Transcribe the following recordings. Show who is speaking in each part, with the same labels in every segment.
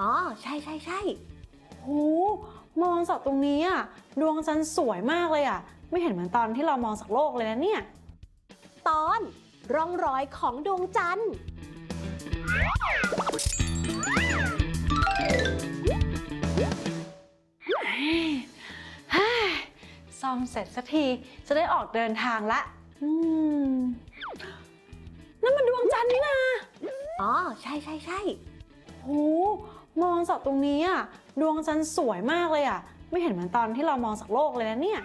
Speaker 1: อ๋อ ใช่ใช่ใช่
Speaker 2: โหมองจากตรงนี้อะดวงจันทร์สวยมากเลยอะไม่เห็นเหมือนตอนที่เรามองจากโลกเลยนะเนี่ย
Speaker 1: ตอนร่องรอยของดวงจันทร์
Speaker 2: ซ่อมเสร็จสักทีจะได้ออกเดินทางละ อืมนั่นมันดวงจันทร์นี่นา
Speaker 1: อ๋อ ใช่ใช่ใช่
Speaker 2: โห มองจากตรงนี้อะดวงจันทร์สวยมากเลยอะไม่เห็นเหมือนตอนที่เรามองจากโลกเลยนะเนี่ย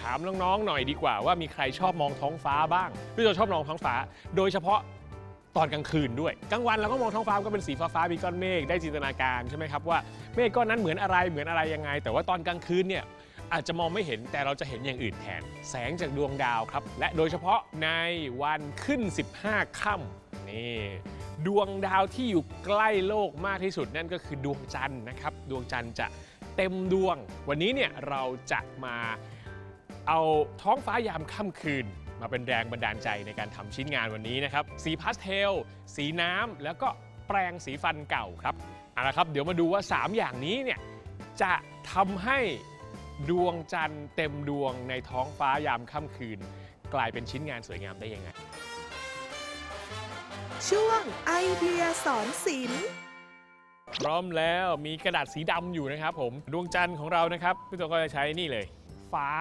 Speaker 3: ถามน้องๆหน่อยดีกว่าว่ามีใครชอบมองท้องฟ้าบ้างพี่โจชอบมองท้องฟ้า โดยเฉพาะตอนกลางคืนด้วยกลางวันเราก็มองท้องฟ้าก็เป็นสีฟ้าๆมีก้อนเมฆได้จินตนาการใช่ไหมครับว่าเมฆก้อนนั้นเหมือนอะไรเหมือนอะไรยังไง แต่ว่าตอนกลางคืนเนี่ยอาจจะมองไม่เห็นแต่เราจะเห็นอย่างอื่นแทน แสงจากดวงดาวครับ และโดยเฉพาะในวันขึ้น 15 ค่ำ นี่ดวงดาวที่อยู่ใกล้โลกมากที่สุดนั่นก็คือดวงจันทร์นะครับ ดวงจันทร์จะเต็มดวง วันนี้เนี่ยเราจะมาเอาท้องฟ้ายามค่ำคืน มาเป็นแรงบันดาลใจในการทำชิ้นงานวันนี้นะครับ สีพาสเทล สีน้ำแล้วก็แปรงสีฟันเก่าครับเอาละครับ เดี๋ยวมาดูว่า 3 อย่างนี้เนี่ยจะทำให้ดวงจันทร์เต็มดวงในท้องฟ้ายามค่ำคืน กลายเป็นชิ้นงานสวยงามได้ยังไง
Speaker 4: ช่วงไอเดียสอนศิลป์
Speaker 3: พร้อมแล้วมีกระดาษสีดำอยู่นะครับผมดวงจันทร์ของเรานะครับพี่ตัวก็จะใช้นี่เลย ฝา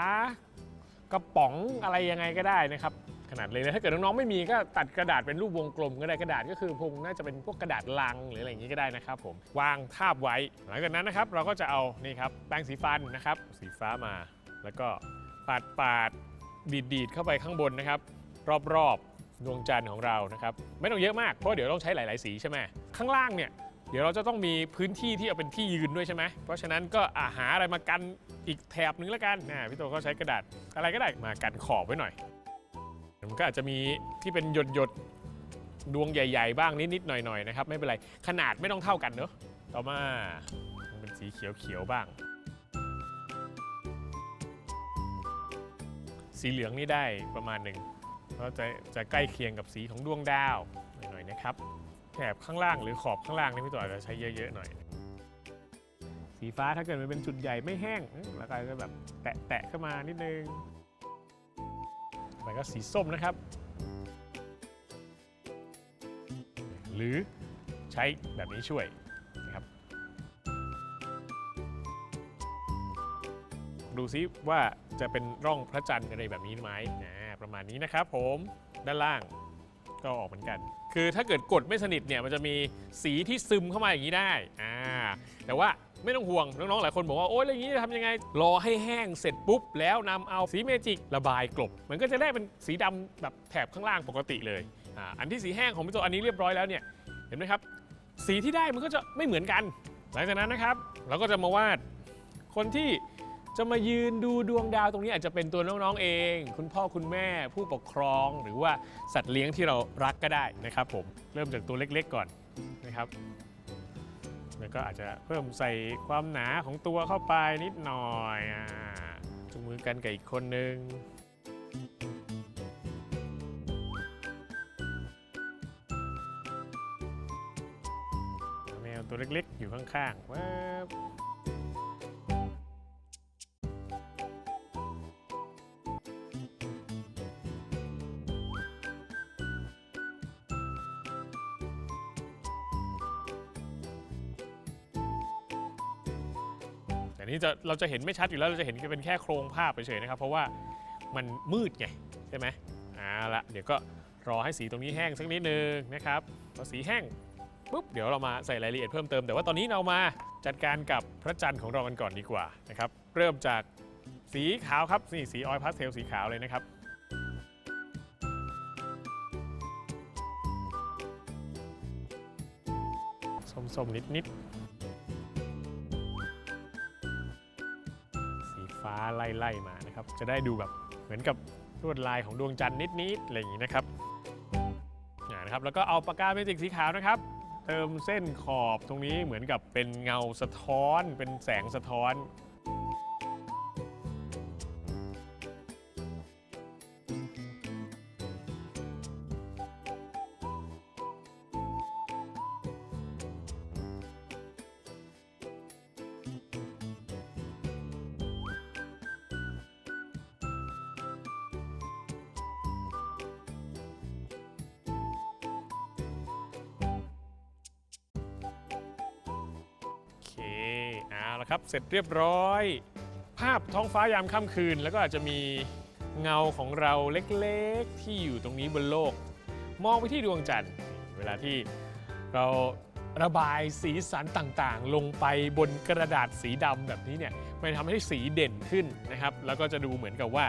Speaker 3: กระป๋องอะไรยังไงก็ได้นะครับ ขนาดเลยนะถ้าเกิดน้องๆไม่มีก็ตัดกระดาษเป็นรูปวงกลมก็ได้กระดาษก็คือพงน่าจะเป็นพวกกระดาษลังหรืออะไรอย่างนี้ก็ได้นะครับ ผมวางทาบไว้ หลังจากนั้นนะครับเราก็จะเอานี่ครับแปรงสีฟันนะครับ สีฟ้ามา แล้วก็ปาดปาดดีดดีดๆเข้าไปข้างบนนะครับ รอบๆ ดวงจันทร์ของเรานะครับไม่ต้องเยอะมากเพราะเดี๋ยวต้องใช้หลาย ๆ สีใช่ไหมข้างล่างเนี่ยเดี๋ยวเราจะต้องมีพื้นที่ที่เอาเป็นที่ยืนด้วยใช่ไหมเพราะฉะนั้นก็อาหาอะไรมากันอีกแถบนึงแล้วกันนะพี่โตก็ใช้กระดาษอะไรก็ได้มากันขอบไว้หน่อยมันก็อาจจะมีที่เป็นหยดหยดดวงใหญ่ ๆ บ้างนิด ๆ หน่อย ๆ นะครับ ไม่เป็นไรขนาดไม่ต้องเท่ากันเนอะต่อมาเป็นสีเขียว ๆ บ้าง สีเหลืองนี่ได้ประมาณหนึ่ง เพราะจะจะใกล้เคียงกับสีของดวงดาวหน่อยๆนะครับแถบข้างล่างหรือขอบข้างล่างนี่พี่ต่ออาจะใช้เยอะๆหน่อย สีฟ้าถ้าเกิดมันเป็นจุดใหญ่ไม่แห้งแล้วก็จะแบบแตะๆเข้ามานิดนึงแล้วก็สีส้มนะครับ หรือใช้แบบนี้ช่วยนะครับ ดูซิว่าจะเป็นร่องพระจันทร์อะไรแบบนี้ไหมนะ ประมาณนี้นะครับผมด้านล่างก็ออกเหมือนกัน คือถ้าเกิดกดไม่สนิทเนี่ยมันจะมีสีที่ซึมเข้ามาอย่างนี้ได้อ่าแต่ว่าไม่ต้องห่วงน้องๆหลายคนบอกว่าโอ๊ยอะไรอย่างนี้จะทำยังไง รอให้แห้งเสร็จปุ๊บ แล้วนำเอาสีเมจิกระบายกลบ มันก็จะได้เป็นสีดำแบบแถบข้างล่างปกติเลยอ่าอันที่สีแห้งของพี่ตัวอันนี้เรียบร้อยแล้วเนี่ยเห็นไหมครับ สีที่ได้มันก็จะไม่เหมือนกัน หลังจากนั้นนะครับ เราก็จะมาวาดคนที่ จะมายืนดูดวงดาวตรงนี้อาจจะเป็นตัวน้องๆเอง คุณพ่อคุณแม่ผู้ปกครอง หรือว่าสัตว์เลี้ยงที่เรารักก็ได้นะครับ ผมเริ่มจากตัวเล็กๆก่อนนะครับแล้วก็อาจจะเพิ่มใส่ความหนาของตัวเข้าไปนิดหน่อยอ่าจูงมือกันกับอีกคนนึงแมวตัวเล็กๆ อยู่ข้างๆว้บ นี้จะเราจะเห็นไม่ชัดอยู่แล้วเราจะเห็นเป็นแค่โครงภาพเฉยๆนะครับ เพราะว่ามันมืดไงใช่ไหมเอาละเดี๋ยวก็รอให้สีตรงนี้แห้งสักนิดนึงนะครับพอสีแห้งปุ๊บเดี๋ยวเรามาใส่รายละเอียดเพิ่มเติม แต่ว่าตอนนี้เรามาจัดการกับพระจันทร์ของเรากันก่อนดีกว่านะครับเริ่มจากสีขาวครับนี่สีออยพาสเทลสีขาวเลยนะครับส้มๆนิดๆ สีฟ้าไล่มานะครับ จะได้ดูแบบเหมือนกับลวดลายของดวงจันทร์นิดๆอะไรอย่างนี้นะครับนะครับ แล้วก็เอาปากกาเมจิกสีขาวนะครับ เติมเส้นขอบตรงนี้เหมือนกับเป็นเงาสะท้อน เป็นแสงสะท้อน ครับเสร็จเรียบร้อย ภาพท้องฟ้ายามค่ำคืน แล้วก็อาจจะมีเงาของเราเล็กๆ ที่อยู่ตรงนี้บนโลก มองไปที่ดวงจันทร์เวลาที่เราระบายสีสันต่างๆ ลงไปบนกระดาษสีดำแบบนี้เนี่ยมันทำให้สีเด่นขึ้นนะครับ แล้วก็จะดูเหมือนกับว่า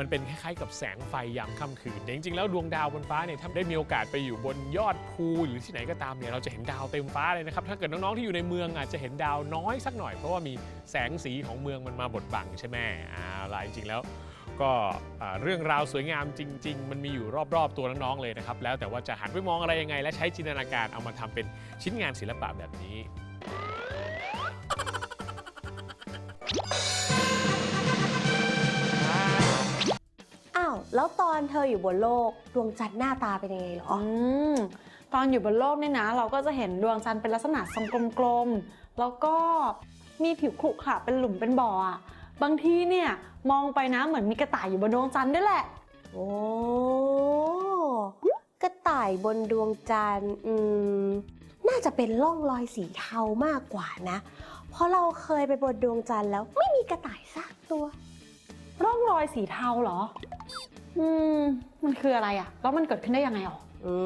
Speaker 3: มันเป็นคล้ายๆกับแสงไฟยามค่ำคืนแต่จริงๆแล้วดวงดาวบนฟ้าเนี่ยถ้าได้มีโอกาสไปอยู่บนยอดภูหรือที่ไหนก็ตามเนี่ยเราจะเห็นดาวเต็มฟ้าเลยนะครับถ้าเกิดน้องๆที่อยู่ในเมืองอาจจะเห็นดาวน้อยสักหน่อยเพราะว่ามีแสงสีของเมืองมันมาบดบังใช่ไหมอ่าล่ะจริงๆแล้วก็เรื่องราวสวยงามจริง ๆ มันมีอยู่รอบๆ ตัวน้องๆเลยนะครับ แล้วแต่ว่าจะหันไปมองอะไรยังไง และใช้จินตนาการเอามาทำเป็นชิ้นงานศิลปะแบบนี้
Speaker 1: แล้วตอนเธออยู่บนโลกดวงจันทร์หน้าตาเป็นยังไงเหรอ
Speaker 2: อืมตอนอยู่บนโลกเนี่ยนะ เราก็จะเห็นดวงจันทร์เป็นลักษณะทรงกลมๆ แล้วก็มีผิวขรุขระเป็นหลุมเป็นบ่ออะบางทีเนี่ยมองไปนะเหมือนมีกระต่ายอยู่บนดวงจันทร์ด้วยแหละ
Speaker 1: โอ้กระต่ายบนดวงจันทร์อืมน่าจะเป็นร่องรอยสีเทามากกว่านะ เพราะเราเคยไปบนดวงจันทร์แล้วไม่มีกระต่ายสักตัว
Speaker 2: ร่องรอยสีเทาเหรอ อืม มันคืออะไรอะแล้วมันเกิดขึ้นได้ยังไงหรอ
Speaker 1: อื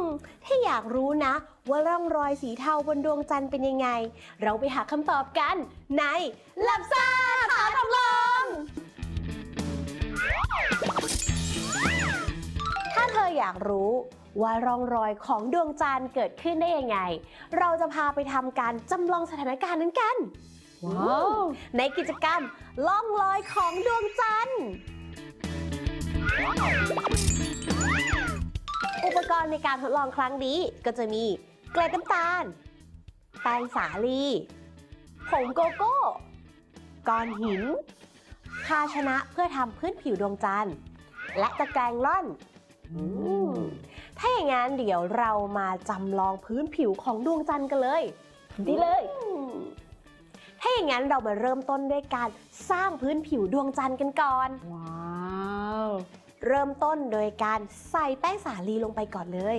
Speaker 1: ม ถ้าอยากรู้นะ ว่าร่องรอยสีเทาบนดวงจันทร์เป็นยังไง เราไปหาคำตอบกันในหลับซ่าถามทำลองถ้าเธออยากรู้ว่าร่องรอยของดวงจันทร์เกิดขึ้นได้ยังไง เราจะพาไปทำการจำลองสถานการณ์นั้นกัน
Speaker 2: ว้าว
Speaker 1: ในกิจกรรมล่องลอยของดวงจันทร์ อุปกรณ์ในการทดลองครั้งนี้ก็จะมีเกล็ดน้ำตาล แป้งสาลีผงโกโก้ ก้อนหิน ภาชนะเพื่อทำพื้นผิวดวงจันทร์ และตะแกรงล่อนอถ้าอย่างนั้นเดี๋ยวเรามาจำลองพื้นผิวของดวงจันทร์กันเลย ดีเลย ถ้าอย่างนั้นเรามาเริ่มต้นด้วยการสร้างพื้นผิวดวงจันทร์กันก่อน
Speaker 2: ว้า
Speaker 1: เริ่มต้นโดยการใส่แป้งสาลีลงไปก่อนเลย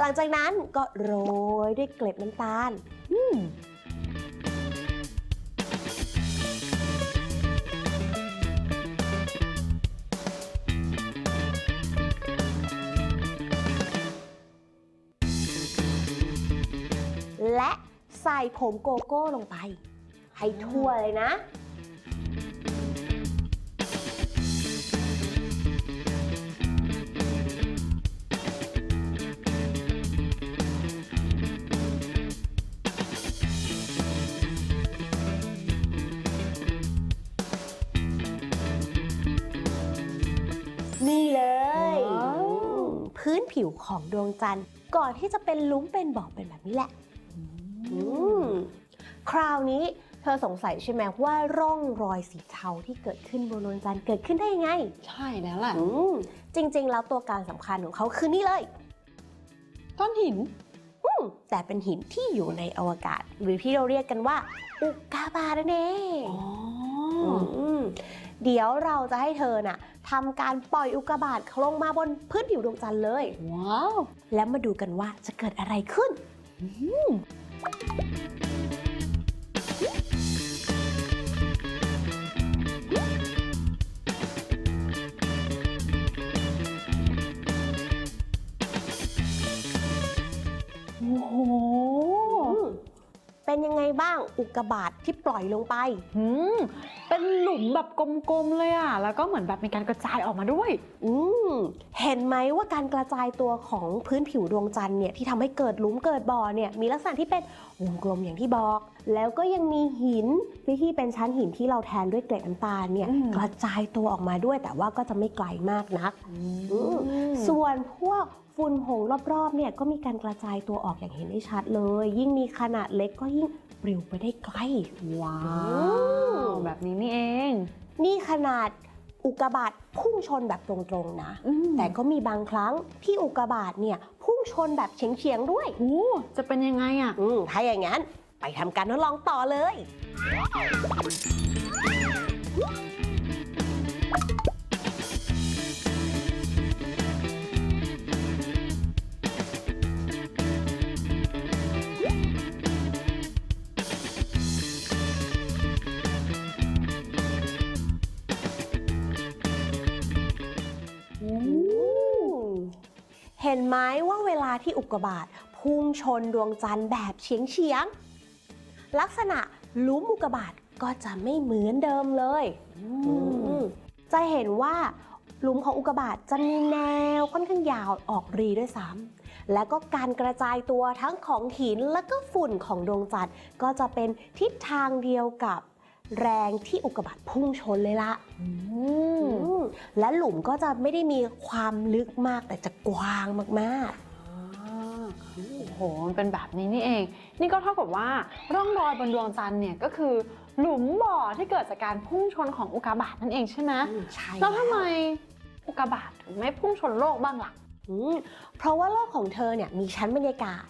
Speaker 1: หลังจากนั้นก็โรยด้วยเกล็ดน้ำตาล
Speaker 2: อืม
Speaker 1: และใส่ผงโกโก้ลงไป ให้ทั่วเลยนะ นี่เลย
Speaker 2: ว้าว
Speaker 1: พื้นผิวของดวงจันทร์ก่อนที่จะเป็นลุ้มเป็นบ่อเป็นแบบนี้แหละอืม คราวนี้เธอสงสัยใช่ไหมว่าร่องรอยสีเทาที่เกิดขึ้นบนดวงจันทร์เกิดขึ้นได้ยังไง
Speaker 2: ใช่แล้วแหละ
Speaker 1: อืมจริง ๆ แล้วตัวการสำคัญของเขาคือนี่เลย
Speaker 2: ก้อนหิน
Speaker 1: อืมแต่เป็นหินที่อยู่ในอวกาศ หรือที่เราเรียกกันว่า อุกกาบาตนั่นเอง
Speaker 2: อ๋อ
Speaker 1: มเดี๋ยวเราจะให้เธอน่ะทำการปล่อยอุกกาบาตลงมาบนพื้นผิวดวงจันทร์เลย
Speaker 2: ว้าว
Speaker 1: แล้วมาดูกันว่าจะเกิดอะไรขึ้น
Speaker 2: โอ้โห
Speaker 1: อืม เป็นยังไงบ้างอุกกาบาตที่ปล่อยลงไป
Speaker 2: หืมเป็นหลุมแบบกลมๆเลยอะแล้วก็เหมือนแบบมีการกระจายออกมาด้วย
Speaker 1: อืมเห็นไหมว่าการกระจายตัวของพื้นผิวดวงจันทร์เนี่ยที่ทำให้เกิดหลุมเกิดบ่อเนี่ยมีลักษณะที่เป็น วงกลมอย่างที่บอก แล้วก็ยังมีหินที่เป็นชั้นหินที่เราแทนด้วยเกล็ดน้ำตาลเนี่ย
Speaker 2: อืม
Speaker 1: กระจายตัวออกมาด้วย แต่ว่าก็จะไม่ไกลมากนัก
Speaker 2: อื
Speaker 1: มส่วนพวกฝุ่นผงรอบๆเนี่ยก็มีการกระจายตัวออกอย่างเห็นได้ชัดเลย ยิ่งมีขนาดเล็กก็ยิ่งปลิวไปได้ไกล
Speaker 2: ว้า
Speaker 1: อื
Speaker 2: ว
Speaker 1: ม
Speaker 2: แบบนี้นี่เอง
Speaker 1: นี่ขนาด อุกกาบาตพุ่งชนแบบตรงๆนะ
Speaker 2: อืม
Speaker 1: แต่ก็มีบางครั้งที่อุกกาบาตเนี่ยพุ่งชนแบบเฉียงๆด้วย
Speaker 2: โอ้จะเป็นยังไงอะ
Speaker 1: อืมถ้าอย่างนั้นไปทำการทดลองต่อเลย เห็นไหมว่าเวลาที่อุกกาบาตพุ่งชนดวงจันทร์แบบเฉียงเฉียงๆลักษณะหลุมอุกกาบาตก็จะไม่เหมือนเดิมเลยอืมจะเห็นว่าหลุมของอุกกาบาตจะมีแนวค่อนข้างยาวออกรีด้วยซ้ำและก็การกระจายตัวทั้งของหินและก็ฝุ่นของดวงจันทร์ก็จะเป็นทิศทางเดียวกับ แรงที่อุกกาบาตพุ่งชนเลยละ
Speaker 2: อืม
Speaker 1: อืมและหลุมก็จะไม่ได้มีความลึกมากแต่จะกว้างมาก
Speaker 2: อ่าโอ้โหมันเป็นแบบนี้นี่เอง นี่ก็เท่ากับว่าร่องรอยบนดวงจันทร์เนี่ยก็คือหลุมบ่อที่เกิดจากการพุ่งชนของอุกกาบาตนั่นเองใช่ไหม
Speaker 1: ๆอืมใช่
Speaker 2: แล้วทำไมอุกกาบาตถึงไม่พุ่งชนโลกบ้างล่ะ
Speaker 1: อืมเพราะว่าโลกของเธอเนี่ยมีชั้นบรรยากาศ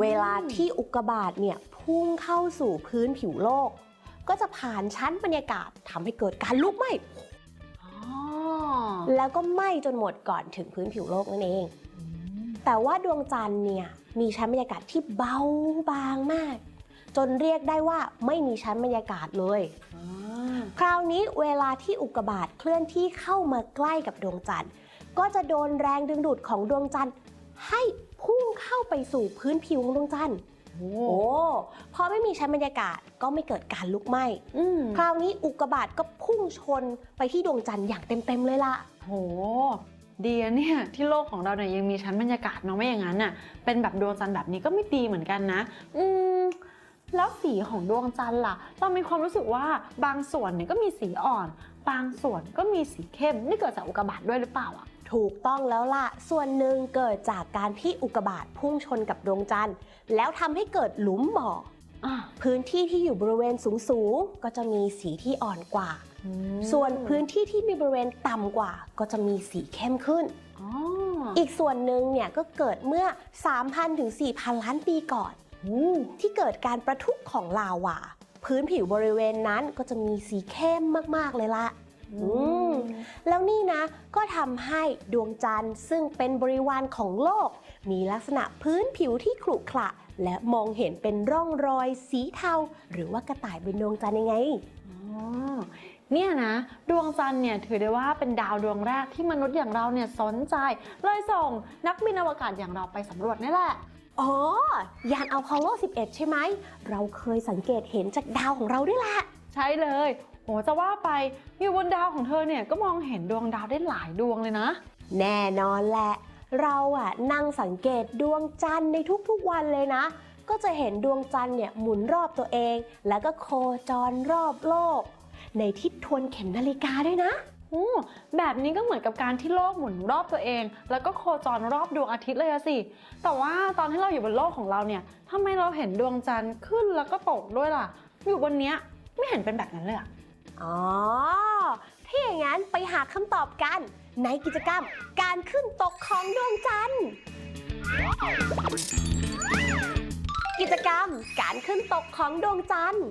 Speaker 1: เวลาที่อุกกาบาตเนี่ยพุ่งเข้าสู่พื้นผิวโลก ก็จะผ่านชั้นบรรยากาศทำให้เกิดการลุกไหม้
Speaker 2: อ๋อ
Speaker 1: แล้วก็ไหม้จนหมดก่อนถึงพื้นผิวโลกนั่นเอง แต่ว่าดวงจันทร์เนี่ยมีชั้นบรรยากาศที่เบาบางมาก จนเรียกได้ว่าไม่มีชั้นบรรยากาศเลย
Speaker 2: อ่า
Speaker 1: คราวนี้เวลาที่อุกกาบาตเคลื่อนที่เข้ามาใกล้กับดวงจันทร์ ก็จะโดนแรงดึงดูดของดวงจันทร์ให้พุ่งเข้าไปสู่พื้นผิวของดวงจันทร์
Speaker 2: โอ้
Speaker 1: โอ้พอไม่มีชั้นบรรยากาศก็ไม่เกิดการลุกไหม้
Speaker 2: อืม
Speaker 1: คราวนี้อุกกาบาตก็พุ่งชนไปที่ดวงจันทร์อย่างเต็มๆเลยล่ะ
Speaker 2: โหดีอะเนี่ยที่โลกของเราเนี่ยยังมีชั้นบรรยากาศเนาะไม่อย่างนั้นน่ะเป็นแบบดวงจันทร์แบบนี้ก็ไม่ดีเหมือนกันนะ อืมแล้วสีของดวงจันทร์ล่ะ เรามีความรู้สึกว่าบางส่วนเนี่ยก็มีสีอ่อน บางส่วนก็มีสีเข้มนี่เกิดจากอุกกาบาตด้วยหรือเปล่าอะ
Speaker 1: ถูกต้องแล้วล่ะ ส่วนหนึ่งเกิดจากการที่อุกกาบาตพุ่งชนกับดวงจันทร์ แล้วทำให้เกิดหลุมบ่อ
Speaker 2: อะ
Speaker 1: พื้นที่ที่อยู่บริเวณสูงๆก็จะมีสีที่อ่อนกว่า ส่วนพื้นที่ที่มีบริเวณต่ำกว่า ก็จะมีสีเข้มขึ้น
Speaker 2: อ๋อ
Speaker 1: อีกส่วนหนึ่งเนี่ยก็เกิดเมื่อ 3,000 ถึง 4,000 ล้านปีก่อน ที่เกิดการประทุของลาวา พื้นผิวบริเวณนั้นก็จะมีสีเข้มมาก ๆ เลยละ อืมแล้วนี่นะก็ทำให้ดวงจันทร์ซึ่งเป็นบริวารของโลก มีลักษณะพื้นผิวที่ขรุขระและมองเห็นเป็นร่องรอยสีเทา หรือว่ากระต่ายบนดวงจันทร์ยังไง
Speaker 2: อ๋อเนี่ยนะ ดวงจันทร์เนี่ยถือได้ว่าเป็นดาวดวงแรกที่มนุษย์อย่างเราเนี่ยสนใจ เลยส่งนักบินอวกาศอย่างเราไปสำรวจนี่แหละ
Speaker 1: อ๋อ ยานอัลคาโล 11 ใช่ไหม เราเคยสังเกตเห็นจากดาวของเราด้วยแหละ
Speaker 2: ใช่เลย โหจะว่าไปอยู่บนดาวของเธอเนี่ยก็มองเห็นดวงดาวได้หลายดวงเลยนะ
Speaker 1: แน่นอนแหละ เราอะนั่งสังเกตดวงจันทร์ในทุกๆวันเลยนะ ก็จะเห็นดวงจันทร์เนี่ยหมุนรอบตัวเอง แล้วก็โคจรรอบโลก ในทิศทวนเข็มนาฬิกาด้วยนะ
Speaker 2: อืมแบบนี้ก็เหมือนกับการที่โลกหมุนรอบตัวเอง แล้วก็โคจรรอบดวงอาทิตย์เลยอะสิ แต่ว่าตอนที่เราอยู่บนโลกของเราเนี่ยทำไมเราเห็นดวงจันทร์ขึ้นแล้วก็ตกด้วยล่ะ อยู่บนเนี้ยไม่เห็นเป็นแบบนั้นเลยอะ
Speaker 1: อ๋อ ถ้าอย่างนั้นไปหาคำตอบกัน ในกิจกรรมการขึ้นตกของดวงจันทร์ กิจกรรมการขึ้นตกของดวงจันทร์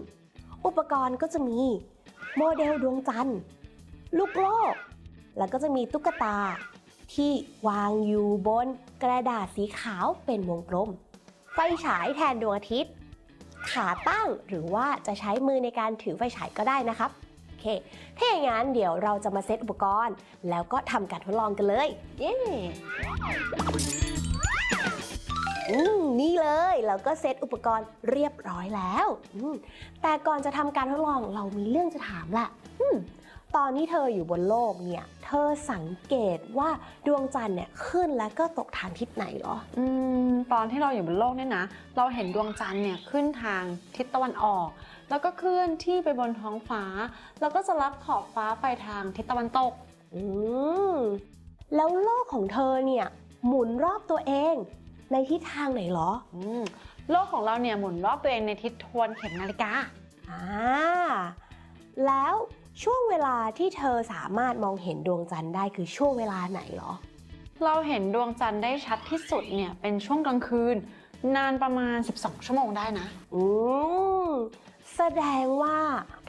Speaker 1: อุปกรณ์ก็จะมี โมเดลดวงจันทร์ ลูกโลก แล้วก็จะมีตุ๊กตา ที่วางอยู่บนกระดาษสีขาวเป็นวงกลม ไฟฉายแทนดวงอาทิตย์ขาตั้งหรือว่าจะใช้มือในการถือไฟฉายก็ได้นะครับ เค ถ้าอย่างนั้นเดี๋ยวเราจะมาเซตอุปกรณ์ แล้วก็ทำการทดลองกันเลย เย้นี่เลยเราก็เซตอุปกรณ์เรียบร้อยแล้วแต่ก่อนจะทำการทดลองเรามีเรื่องจะถามละตอนที่เธออยู่บนโลกเนี่ย เธอสังเกตว่าดวงจันทร์เนี่ยขึ้นแล้วก็ตกทางทิศไหนเหรอ
Speaker 2: อืม ตอนที่เราอยู่บนโลกเนี่ยนะ เราเห็นดวงจันทร์เนี่ยขึ้นทางทิศตะวันออก แล้วก็เคลื่อนที่ไปบนท้องฟ้า แล้วก็จะรับขอบฟ้าไปทางทิศตะวันตก
Speaker 1: อืม แล้วโลกของเธอเนี่ย หมุนรอบตัวเองในทิศทางไหนเหรอ
Speaker 2: อืม โลกของเราเนี่ยหมุนรอบตัวเองในทิศทวนเข็มนาฬิกา
Speaker 1: อ่า แล้วช่วงเวลาที่เธอสามารถมองเห็นดวงจันทร์ได้คือช่วงเวลาไหนเหรอ
Speaker 2: เราเห็นดวงจันทร์ได้ชัดที่สุดเนี่ยเป็นช่วงกลางคืน นานประมาณ 12 ชั่วโมงได้นะ
Speaker 1: อืม แสดงว่า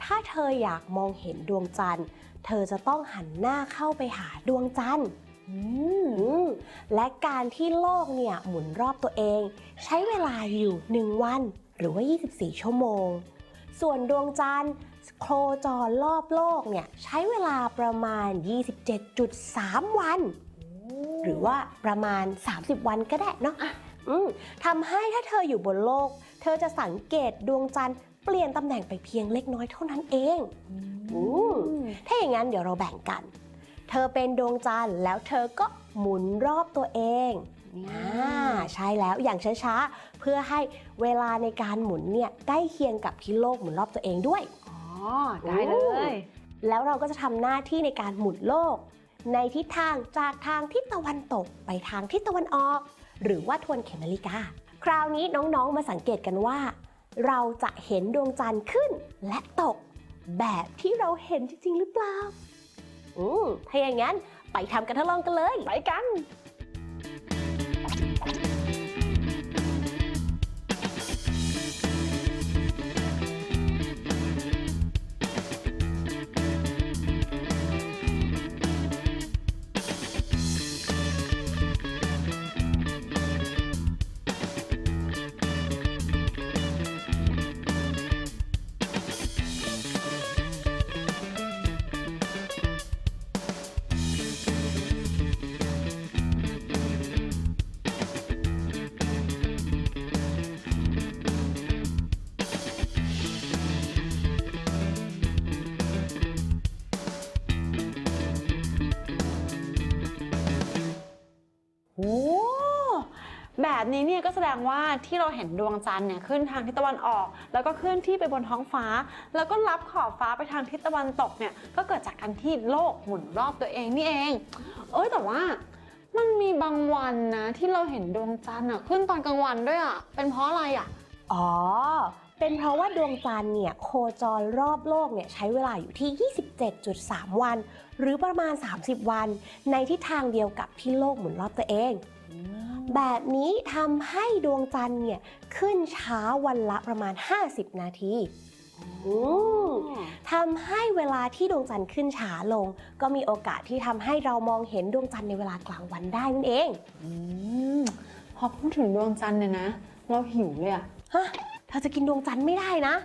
Speaker 1: ถ้าเธออยากมองเห็นดวงจันทร์ เธอจะต้องหันหน้าเข้าไปหาดวงจันทร์และการที่โลกเนี่ยหมุนรอบตัวเอง ใช้เวลาอยู่ 1 วัน หรือว่า 24 ชั่วโมง ส่วนดวงจันทร์โคจรรอบโลกเนี่ยใช้เวลาประมาณ 27.3 วัน หรือว่าประมาณ 30 วันก็ได้เนาะอืมทำให้ถ้าเธออยู่บนโลก เธอจะสังเกตดวงจันทร์ เปลี่ยนตำแหน่งไปเพียงเล็กน้อยเท่านั้นเองอืมถ้าอย่างนั้นเดี๋ยวเราแบ่งกัน เธอเป็นดวงจันทร์แล้วเธอก็หมุนรอบตัวเองอ่าใช่แล้วอย่างช้าๆ เพื่อให้เวลาในการหมุนเนี่ยใกล้เคียงกับที่โลกหมุนรอบตัวเองด้วย
Speaker 2: อ๋อ ได้เลย
Speaker 1: แล้วเราก็จะทำหน้าที่ในการหมุนโลก ในทิศทางจากทางทิศตะวันตกไปทางทิศตะวันออก หรือว่าทวนเข็มนาฬิกา คราวนี้น้องๆมาสังเกตกันว่า เราจะเห็นดวงจันทร์ขึ้นและตก แบบที่เราเห็นจริงๆ หรือเปล่า อืมถ้าอย่างนั้น ไปทำกันทดลองกันเลย
Speaker 2: ไปกัน แบบนี้เนี่ยก็แสดงว่าที่เราเห็นดวงจันทร์เนี่ยขึ้นทางทิศตะวันออก แล้วก็เคลื่อนที่ไปบนท้องฟ้า แล้วก็รับขอบฟ้าไปทางทิศตะวันตกเนี่ยก็เกิดจากการที่โลกหมุนรอบตัวเองนี่เอง เอ้ยแต่ว่ามันมีบางวันนะที่เราเห็นดวงจันทร์อะขึ้นตอนกลางวันด้วยอะเป็นเพราะอะไรอะ
Speaker 1: อ๋อ เป็นเพราะว่าดวงจันทร์เนี่ยโคจรรอบโลกเนี่ยใช้เวลาอยู่ที่ 27.3 วัน หรือประมาณ 30 วัน ในทิศทางเดียวกับที่โลกหมุนรอบตัวเอง แบบนี้ทำให้ดวงจันทร์เนี่ยขึ้นช้าวันละประมาณ 50 นาทีอืมทำให้เวลาที่ดวงจันทร์ขึ้นช้าลง ก็มีโอกาสที่ทำให้เรามองเห็นดวงจันทร์ในเวลากลางวันได้นั่นเอง
Speaker 2: อืมพอพูดถึงดวงจันทร์เนี่ยนะ เราหิวเลยอะ
Speaker 1: ฮะเธอจะกินดวงจันทร์ไม่ได้นะ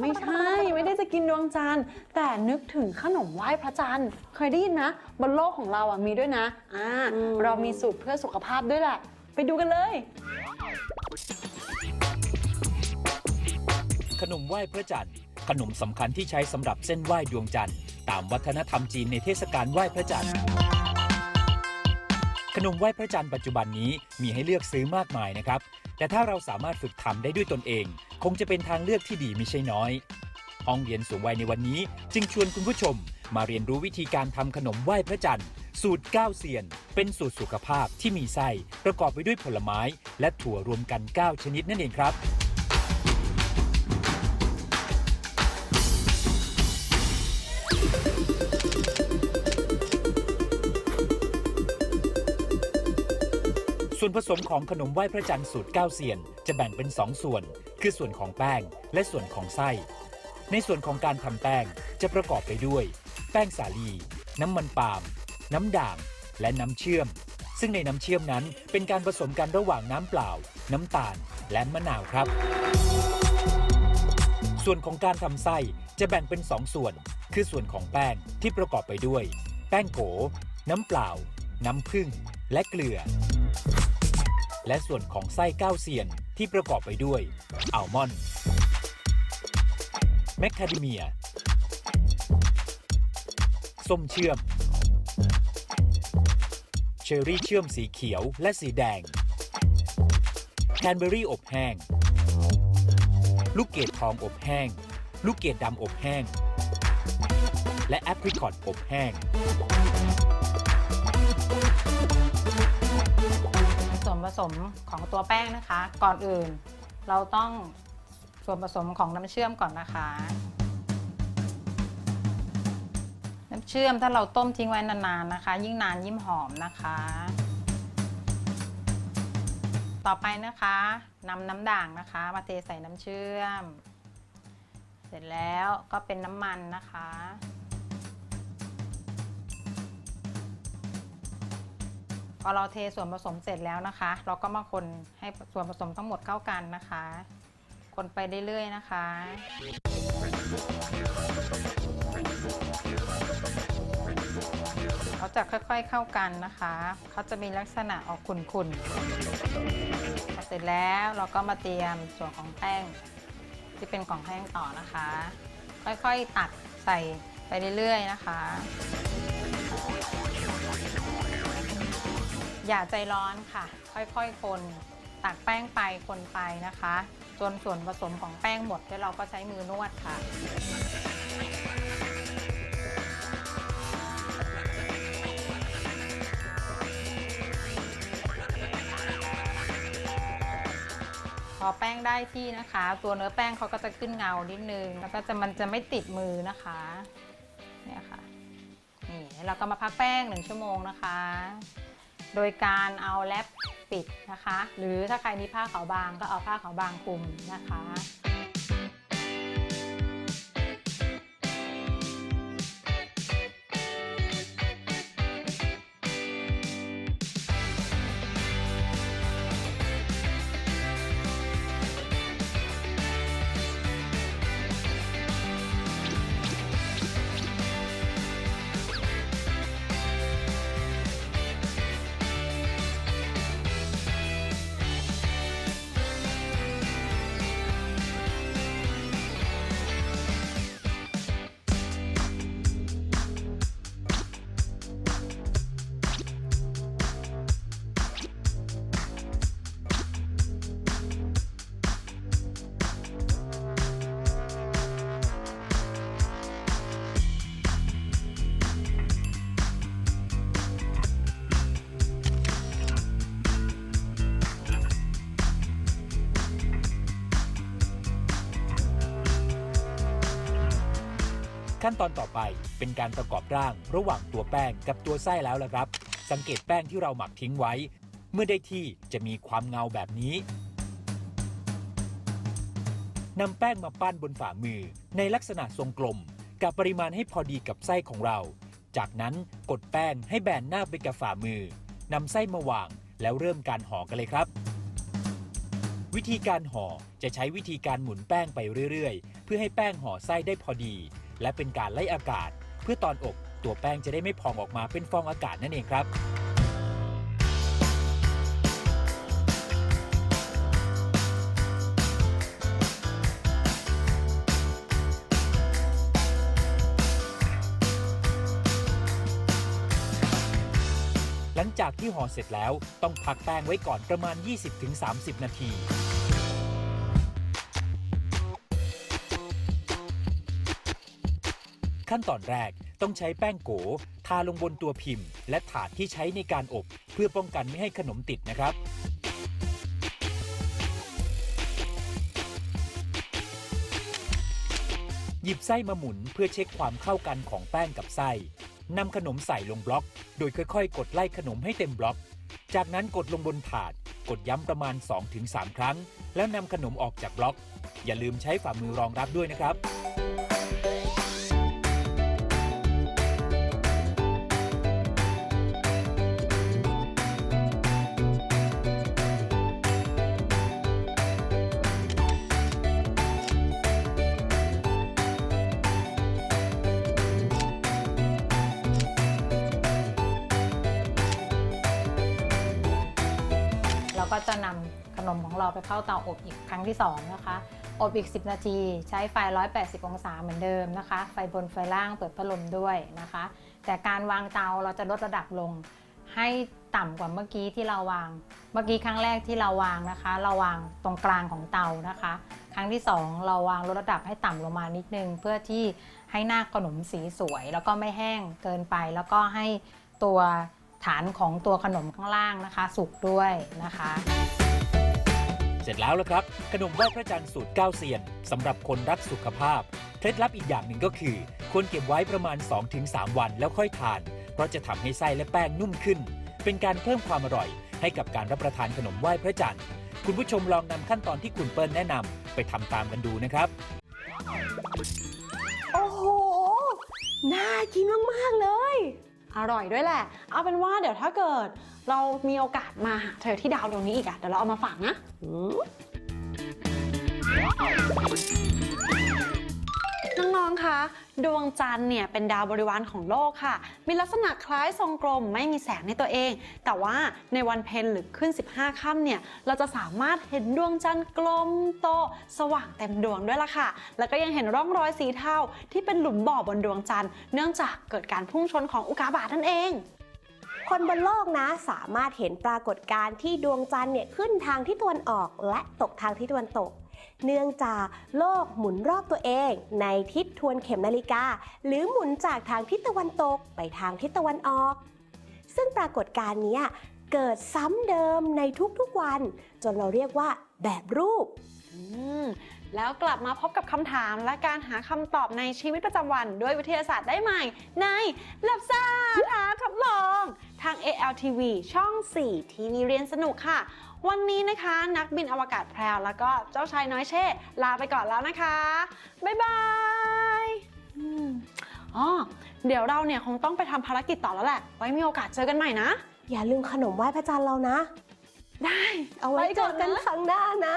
Speaker 2: ไม่ใช่ ไม่ได้จะกินดวงจันทร์ แต่นึกถึงขนมไหว้พระจันทร์ เคยได้ยินนะ บนโลกของเราอะมีด้วยนะอ่า
Speaker 1: อืม
Speaker 2: เรามีสูตรเพื่อสุขภาพด้วยแหละ ไปดูกันเลย
Speaker 5: ขนมไหว้พระจันทร์ ขนมสำคัญที่ใช้สำหรับเส้นไหว้ดวงจันทร์ ตามวัฒนธรรมจีนในเทศกาลไหว้พระจันทร์ ขนมไหว้พระจันทร์ปัจจุบันนี้มีให้เลือกซื้อมากมายนะครับ แต่ถ้าเราสามารถฝึกทำได้ด้วยตนเอง คงจะเป็นทางเลือกที่ดีไม่ใช่น้อย ห้องเรียนสูงวัยในวันนี้ จึงชวนคุณผู้ชม มาเรียนรู้วิธีการทำขนมไหว้พระจันทร์ สูตรก้าวเซียน เป็นสูตรสุขภาพที่มีไส้ประกอบไปด้วยผลไม้ และถั่วรวมกัน 9 ชนิดนั่นเองครับ ส่วนผสมของขนมไหว้พระจันทร์สูตร9เซียน จะแบ่งเป็น 2 ส่วน คือส่วนของแป้งและส่วนของไส้ ในส่วนของการทำแป้งจะประกอบไปด้วย แป้งสาลี น้ำมันปาล์ม น้ำด่าง และน้ำเชื่อม ซึ่งในน้ำเชื่อมนั้นเป็นการผสมกันระหว่างน้ำเปล่า น้ำตาล และมะนาวครับ ส่วนของการทำไส้จะแบ่งเป็น 2 ส่วน คือส่วนของแป้งที่ประกอบไปด้วย แป้งโก น้ำเปล่า น้ำผึ้งและเกลือ และส่วนของไส้ก้าวเซียนที่ประกอบไปด้วยอัลมอนด์แมคคาเดเมียส้มเชื่อม เชอร์รี่เชื่อมสีเขียวและสีแดง แคนเบอรี่อบแห้ง ลูกเกดทองอบแห้ง ลูกเกดดำอบแห้ง และแอปริคอตอบแห้ง
Speaker 6: ส่วนผสมของตัวแป้งนะคะ ก่อนอื่นเราต้องส่วนผสมของน้ำเชื่อมก่อนนะคะ เชื่อมถ้าเราต้มทิ้งไว้นานๆนะคะ ยิ่งนานยิ่งหอมนะคะ ต่อไปนะคะนำน้ำด่างนะคะ มาเทใส่น้ำเชื่อม เสร็จแล้วก็เป็นน้ำมันนะคะพอเราเทส่วนผสมเสร็จแล้วนะคะ เราก็มาคนให้ส่วนผสมทั้งหมดเข้ากันนะคะ คนไปเรื่อยๆนะคะ เขาจะค่อยๆเข้ากันนะคะ เขาจะมีลักษณะออกขุ่นๆพอเสร็จแล้วเราก็มาเตรียมส่วนของแป้งที่เป็นของแห้งต่อนะคะ ค่อยๆตักใส่ไปเรื่อยๆนะคะ อย่าใจร้อนค่ะ ค่อยๆคนตักแป้งไปคนไปนะคะ จนส่วนผสมของแป้งหมดแล้วเราก็ใช้มือนวดค่ะ พอแป้งได้ที่นะคะ ตัวเนื้อแป้งเขาก็จะขึ้นเงานิดนึง แล้วก็จะมันจะไม่ติดมือนะคะเนี่ยค่ะนี่เราก็มาพักแป้งหนึ่งชั่วโมงนะคะ โดยการเอาแรปปิดนะคะ หรือถ้าใครมีผ้าขาวบางก็เอาผ้าขาวบางคลุมนะคะ
Speaker 5: ขั้นตอนต่อไปเป็นการประกอบร่างระหว่างตัวแป้งกับตัวไส้แล้วละครับ สังเกตแป้งที่เราหมักทิ้งไว้ เมื่อได้ที่จะมีความเงาแบบนี้นำแป้งมาปั้นบนฝ่ามือ ในลักษณะทรงกลม กับปริมาณให้พอดีกับไส้ของเรา จากนั้นกดแป้งให้แบนหน้าไปกับฝ่ามือนำไส้มาวางแล้วเริ่มการห่อกันเลยครับ วิธีการห่อจะใช้วิธีการหมุนแป้งไปเรื่อย ๆ เพื่อให้แป้งห่อไส้ได้พอดี และเป็นการไล่อากาศ เพื่อตอนอบตัวแป้งจะได้ไม่พองออกมาเป็นฟองอากาศนั่นเองครับหลังจากที่ห่อเสร็จแล้วต้องพักแป้งไว้ก่อนประมาณ 20-30 นาที ขั้นตอนแรกต้องใช้แป้งโกทาลงบนตัวพิมพ์ และถาดที่ใช้ในการอบ เพื่อป้องกันไม่ให้ขนมติดนะครับ หยิบไส้มาหมุนเพื่อเช็คความเข้ากันของแป้งกับไส้นำขนมใส่ลงบล็อก โดยค่อยๆ กดไล่ขนมให้เต็มบล็อก จากนั้นกดลงบนถาด กดย้ำประมาณ 2-3 ครั้ง แล้วนำขนมออกจากบล็อก อย่าลืมใช้ฝ่ามือรองรับด้วยนะครับ
Speaker 6: ก็จะนำขนมของเราไปเข้าเตาอบอีกครั้งที่ 2 นะคะ อบอีก 10 นาที ใช้ไฟ 180 องศาเหมือนเดิมนะคะ ไฟบนไฟล่างเปิดพัดลมด้วยนะคะ แต่การวางเตาเราจะลดระดับลง ให้ต่ำกว่าเมื่อกี้ที่เราวาง เมื่อกี้ครั้งแรกที่เราวางนะคะ เราวางตรงกลางของเตานะคะ ครั้งที่ 2 เราวางลดระดับให้ต่ำลงมานิดนึง เพื่อที่ให้หน้าขนมสีสวย แล้วก็ไม่แห้งเกินไปแล้วก็ให้ตัว ฐานของตัวขนมข้างล่างนะคะ สุกด้วยนะคะ
Speaker 5: เสร็จแล้วละครับ ขนมไหว้พระจันทร์สูตรเก้าเซียนสำหรับคนรักสุขภาพ เคล็ดลับอีกอย่างหนึ่งก็คือคุณควรเก็บไว้ประมาณ 2-3 วันแล้วค่อยทาน เพราะจะทำให้ไส้และแป้งนุ่มขึ้น เป็นการเพิ่มความอร่อย ให้กับการรับประทานขนมไหว้พระจันทร์คุณผู้ชมลองนำขั้นตอนที่คุณเปิ้ลแนะนำไปทำตามกันดูนะครับ
Speaker 1: โอ้โห น่ากินมาก ๆ เลย
Speaker 2: อร่อยด้วยแหละ เอาเป็นว่าเดี๋ยวถ้าเกิด เรามีโอกาสมาหาเธอที่ดาวดวงนี้อีกอะเดี๋ยวเราเอามาฝากนะ
Speaker 1: อืม
Speaker 2: น้องๆคะ ดวงจันทร์เนี่ยเป็นดาวบริวารของโลกค่ะ มีลักษณะคล้ายทรงกลมไม่มีแสงในตัวเอง แต่ว่าในวันเพ็ญหรือขึ้น 15ค่ำเนี่ยเราจะสามารถเห็นดวงจันทร์กลมโต สว่างเต็มดวงด้วยล่ะค่ะ แล้วก็ยังเห็นร่องรอยสีเทาที่เป็นหลุมบ่อบนดวงจันทร์เนื่องจากเกิดการพุ่งชนของอุกกาบาตนั่นเอง
Speaker 1: คนบนโลกนะสามารถเห็นปรากฏการณ์ที่ดวงจันทร์เนี่ยขึ้นทางทิศตะวันออก และตกทางทิศตะวันตก เนื่องจากโลกหมุนรอบตัวเอง ในทิศทวนเข็มนาฬิกา หรือหมุนจากทางทิศตะวันตกไปทางทิศตะวันออก ซึ่งปรากฏการณ์เนี้ยเกิดซ้ำเดิมในทุกๆวัน จนเราเรียกว่าแบบรูป
Speaker 2: อืม แล้วกลับมาพบกับคำถามและการหาคำตอบในชีวิตประจำวัน ด้วยวิทยาศาสตร์ได้ใหม่ ใน l ลบซ่าท้าทดลอง ทาง ALTV ช่อง 4 ทีวีเรียนสนุกค่ะ วันนี้นะคะนักบินอวกาศแพรวแล้วก็เจ้าชายน้อยเช่ ลาไปก่อนแล้วนะคะ บ๊ายบายอืมอ๋อเดี๋ยวเราเนี่ยคงต้องไปทำภารกิจต่อแล้วแหละ ไว้มีโอกาสเจอกันใหม่นะ
Speaker 1: อย่าลืมขนมไหว้พระจันทร์เรานะ
Speaker 2: ได้
Speaker 1: เอาไว้
Speaker 2: ไป
Speaker 1: เจ
Speaker 2: ก่
Speaker 1: อ
Speaker 2: อนนะ
Speaker 1: กันครั้งหน้านะ